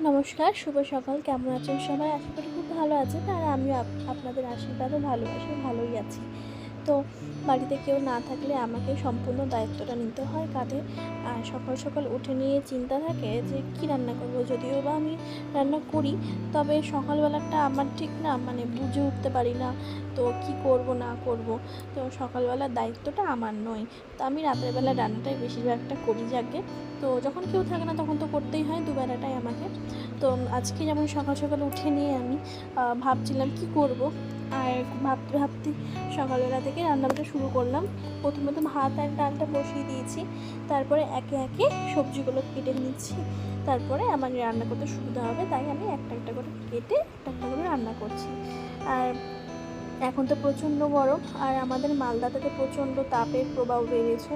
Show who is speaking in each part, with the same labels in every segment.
Speaker 1: নমস্কার, শুভ সকাল। কেমন আছেন সবাই? আশা করি খুব ভালো আছেন আর আমিও আপ- আপনাদের আশীর্বাদে ভালোবাসি ভালোই আছি। তো বাড়িতে কেউ না থাকলে আমাকে সম্পূর্ণ দায়িত্বটা নিতে হয় কাঁধে। আর সকাল সকাল উঠে নিয়ে চিন্তা থাকে যে কি রান্না করব? যদিও বা আমি রান্না করি, তবে সকালবেলাটা আমার ঠিক না মানে বুঝে উঠতে পারি না তো কি করব, না করব। তো সকালবেলার দায়িত্বটা আমার নয়। তো আমি রাতের বেলা রান্নাটাই বেশিরভাগটা করি যাকে। তো যখন কেউ থাকে না তখন তো করতেই হয় দুবেলাটাই আমাকে। তো আজকে যেমন সকাল সকাল উঠে নিয়ে আমি ভাবছিলাম কি করব। আর ভাবতে ভাবতে সকালবেলা থেকে রান্নাবাটা শুরু করলাম। প্রথমত ভাত আর ডালটা বসিয়ে দিয়েছি। তারপরে একে একে সবজিগুলো কেটে নিচ্ছি। তারপরে আমার রান্না করতে সুবিধা হবে, তাই আমি একটা একটা করে কেটে একটা একটা করে রান্না করছি। আর এখন তো প্রচণ্ড গরম আর আমাদের মালদাতে তো প্রচণ্ড তাপের প্রভাব বেড়েছে।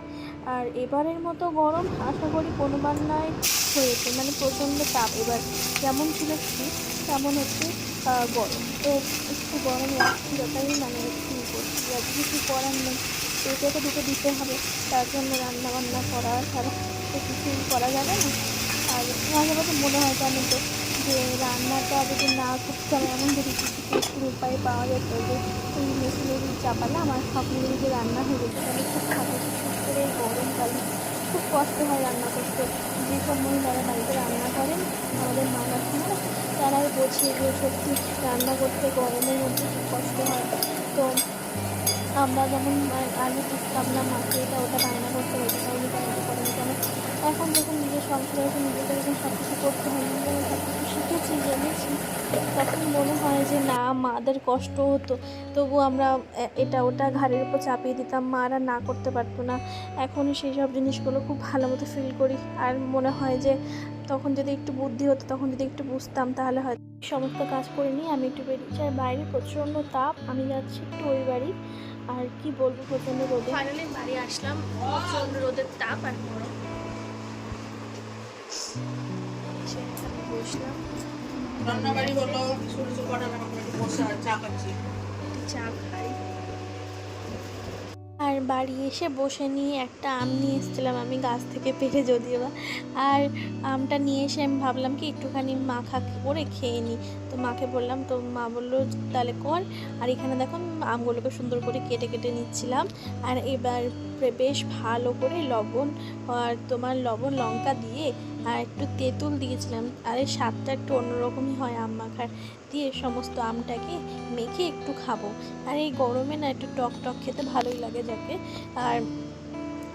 Speaker 1: আর এবারের মতো গরম আশা করি কোনোবার নয় হয়েছে মানে প্রচণ্ড তাপ। এবার যেমন ছিল শীত, তেমন হচ্ছে গরম। তো একটু গরম লাগছে যতই মানে ফিল করছি কিছু করার নেই, পেটে তো দুটো দিতে হবে, তার জন্য রান্নাবান্না করা ছাড়া তো কিছু করা যাবে না। আর মাঝে মাঝে মনে হয় জানেন তো, যে রান্নাটা যদি না করতে হবে এমন যদি কিছু একটু উপায় পাওয়া যেত যে ওই মেশিনের চাপালে, আমার সব মিলিয়ে যে রান্না হয়ে যেত, তাহলে খুব ভালো বিশেষ করে এই গরমকালে খুব কষ্ট হয় রান্না করতে। যেসব মহিলারা বাড়িতে রান্না করেন, আমাদের মা কাকিমারা তারাই বোঝে যে সত্যি রান্না করতে গরমের মধ্যে খুব কষ্ট হয়। তো আমরা যেমন আগে বুঝতাম না মাকে এটা ওটা বায়না করতে হতো তাই এটা এটা করে কেন? এখন যখন নিজের সংসার নিজেকে যখন সব কিছু করতে হয় নিজে সব শিখেছি জেনেছি। তখন মনে হয় যে না মাদের কষ্ট হতো। তবু আমরা এটা ওটা ঘাড়ের উপর চাপিয়ে দিতাম মারা না করতে পারতো না। এখন সেই সব জিনিসগুলো খুব ভালো মতো ফিল করি। আর মনে হয় যে তখন যদি একটু বুদ্ধি হতো তখন যদি একটু বুঝতাম তাহলে হয়তো সমস্ত কাজ করে নিয়ে আমি একটু বেরিয়েছি আর বাইরে প্রচণ্ড তাপ আমি যাচ্ছি একটু ওই বাড়ি। আর কি বলব প্রচণ্ড রোদে। ফাইনালি বাড়ি আসলাম প্রচণ্ড রোদের তাপ আর গরম।
Speaker 2: আর
Speaker 1: বাড়ি এসে বসে নিয়ে একটা আম নিয়ে এসেছিলাম আমি গাছ থেকে পেরে যদিও বা। আর আমটা নিয়ে এসে আমি ভাবলাম কি, একটুখানি মাখা করে খেয়ে নিই। তো মাকে বললাম, তো মা বলল, তাহলে কর। আর এখানে দেখো আমগুলোকে সুন্দর করে কেটে কেটে নিচ্ছিলাম। আর এবার বেশ ভালো করে লবণ, আর তোমার লবণ লঙ্কা দিয়ে, আর একটু তেঁতুল দিয়েছিলাম। আর এই স্বাদটা একটু অন্যরকমই হয় আম মাখার। দিয়ে সমস্ত আমটাকে মেখে একটু খাব। আর এই গরমে না একটু টক টক খেতে ভালোই লাগে যাকে। আর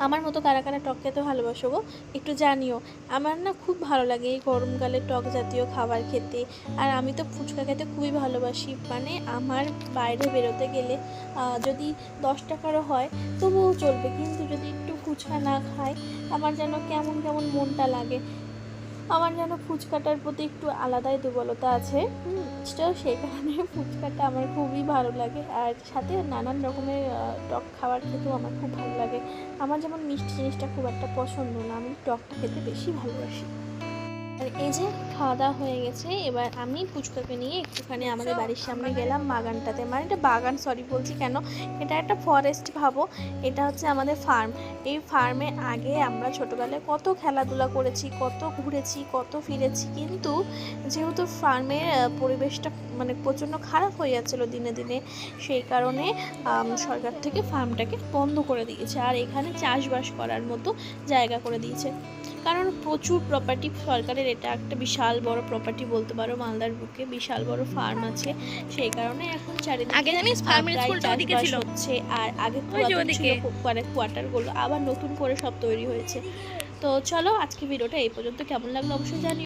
Speaker 1: আমার মতো কারা কারা টক খেতে ভালোবাসো গো? একটু জানিও, আমার না খুব ভালো লাগে এই গরমকালে টক জাতীয় খাবার খেতে। আর আমি তো ফুচকা খেতে খুবই ভালোবাসি। মানে আমার বাইরে বেরোতে গেলে যদি দশ টাকারও হয়, তবুও চলবে। কিন্তু যদি একটু ফুচকা না খায় আমার যেন কেমন কেমন মনটা লাগে। আমার যেন ফুচকাটার প্রতি একটু আলাদাই দুর্বলতা আছে। তো সেই কারণে ফুচকাটা আমার খুবই ভালো লাগে। আর সাথে নানান রকমের টক খাবার খেতেও আমার খুব ভালো লাগে। আমার যেমন মিষ্টি জিনিসটা খুব একটা পছন্দ না, আমি টকটা খেতে বেশি ভালোবাসি। এই যে খাওয়া দাওয়া হয়ে গেছে, এবার আমি ফুচকাকে নিয়ে একটুখানি আমাদের বাড়ির সামনে গেলাম বাগানটাতে। মানে এটা বাগান সরি বলছি কেন? এটা একটা ফরেস্ট ভাবো, এটা হচ্ছে আমাদের ফার্ম এই ফার্মে আগে আমরা ছোটোবেলায় কত খেলাধুলা করেছি, কত ঘুরেছি, কত ফিরেছি, কিন্তু যেহেতু ফার্মের পরিবেশটা মানে প্রচণ্ড খারাপ হয়ে যাচ্ছিল দিনে দিনে, সেই কারণে সরকার থেকে ফার্মটাকে বন্ধ করে দিয়েছে। আর এখানে চাষবাস করার মতো জায়গা করে দিয়েছে। কারণ প্রচুর প্রপার্টি সরকারের এটা একটা বিশাল বড় প্রপার্টি বলতে পারো মালদার বুকে বিশাল বড় ফার্ম আছে। সেই কারণে এখন চারিদিকে
Speaker 3: আগে জানিস ফার্মের স্কুলটা ওদিকে ছিল।
Speaker 1: হচ্ছে আর আগে পুরাতন ছিল। মানে কোয়ার্টারগুলো আবার নতুন করে সব তৈরি হয়েছে। তো চলো আজকে ভিডিওটা এই পর্যন্ত কেমন লাগল অবশ্যই জানিও।